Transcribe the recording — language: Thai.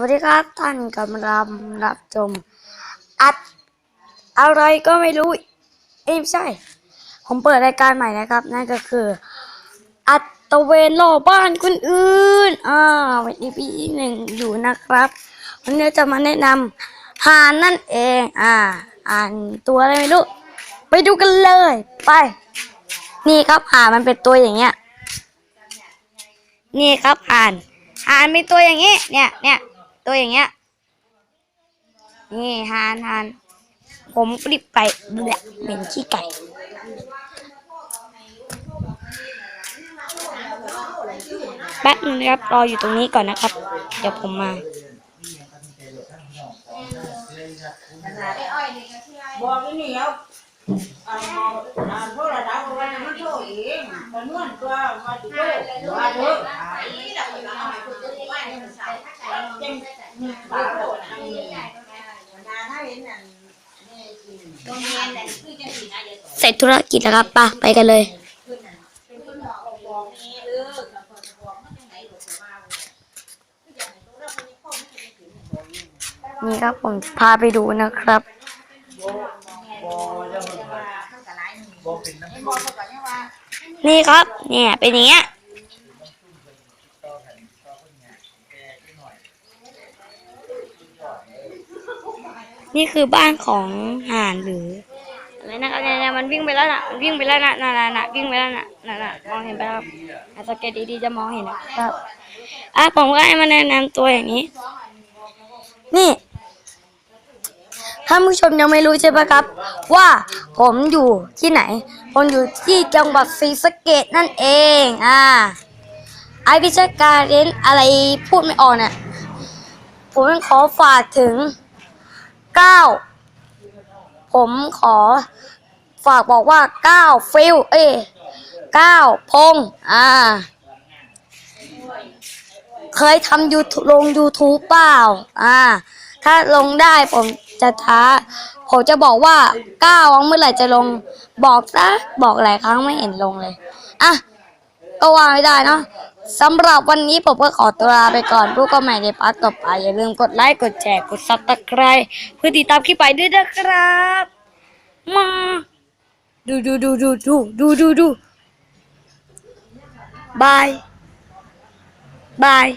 วัสดีครับท่านกำลังรับชมอัดอะไรก็ไม่รู้เอ้ไม่ใช่ ผมเปิดรายการใหม่นะครับ นั่นก็คือ อัดตะเวนรอบ้านคนอื่นอ่าวันนี้พี่หนึ่งอยู่นะครับวันนี้จะมาแนะนำหานนั่นเองอ่า อ่านตัวอะไรไม่รู้ ไปดูกันเลย ไป นี่ครับหานมันเป็นตัวอย่างเงี้ยนี่ครับอ่าน อ่านมีตัวอย่างนี้ เนี่ยเนี่ย ตัวอย่างเงี้ย นี่หานหานผมกริบไก่เ bleh เหม็นขี้ไก่ แป๊บนึงนะครับ รออยู่ตรงนี้ก่อนนะครับ เดี๋ยวผมมาบอกที่นี่เอาอ่าอ่าโทรศัพท์เอามันโทรเองมันนวลตัวมาติโทรว่าเถอะจังมีฝาโทรอันนี้นาถ้าเห็นอันนี้กิน เสร็จธุรกิจแล้วครับปะไปกันเลยนี่ครับผมพาไปดูนะครับนี่ครับ เนี่ยเป็นอย่างเงี้ย นี่คือบ้านของห่านหรืออะไรนะครับเนี่ยเนี่ยมันวิ่งไปแล้วน่ะมันวิ่งไปแล้วน่ะน่ะน่ะน่ะวิ่งไปแล้วน่ะน่ะน่ะมองเห็นไปครับอาสเกตดีๆจะมองเห็นนะครับอะผมก็ให้มาแนะนำตัวอย่างนี้ นี่ท่านผู้ชมยังไม่รู้ใช่ไหมครับ ว่าผมอยู่ที่ไหน ผมอยู่ที่จังหวัดศรีสะเกดนั่นเองอ่าไอพิชการเรนอะไรพูดไม่ออกเนี่ยผมขอฝากถึง เก้าผมขอฝากบอกว่าเก้าฟิลเอ้ยเก้าพง อ่า เคยทำยูลง YouTube เปล่า อ่า ถ้าลงได้ผมจะท้า ผมจะบอกว่าก้าวเมื่อไหร่จะลง บอกซะบอกหลายครั้งไม่เห็นลงเลย อะ ก็ว่าไม่ได้เนาะ สำหรับวันนี้ผมก็ขอตัวลาไปก่อนผู้ก็ใหม่ในพาร์ทต่อไป อย่าลืมกดไลค์ กดแชร์ กดซับสไครต์เพื่อติดตามคลิปไปด้วยนะครับ มา ดูดูดูดูดูดูดูดูบายบาย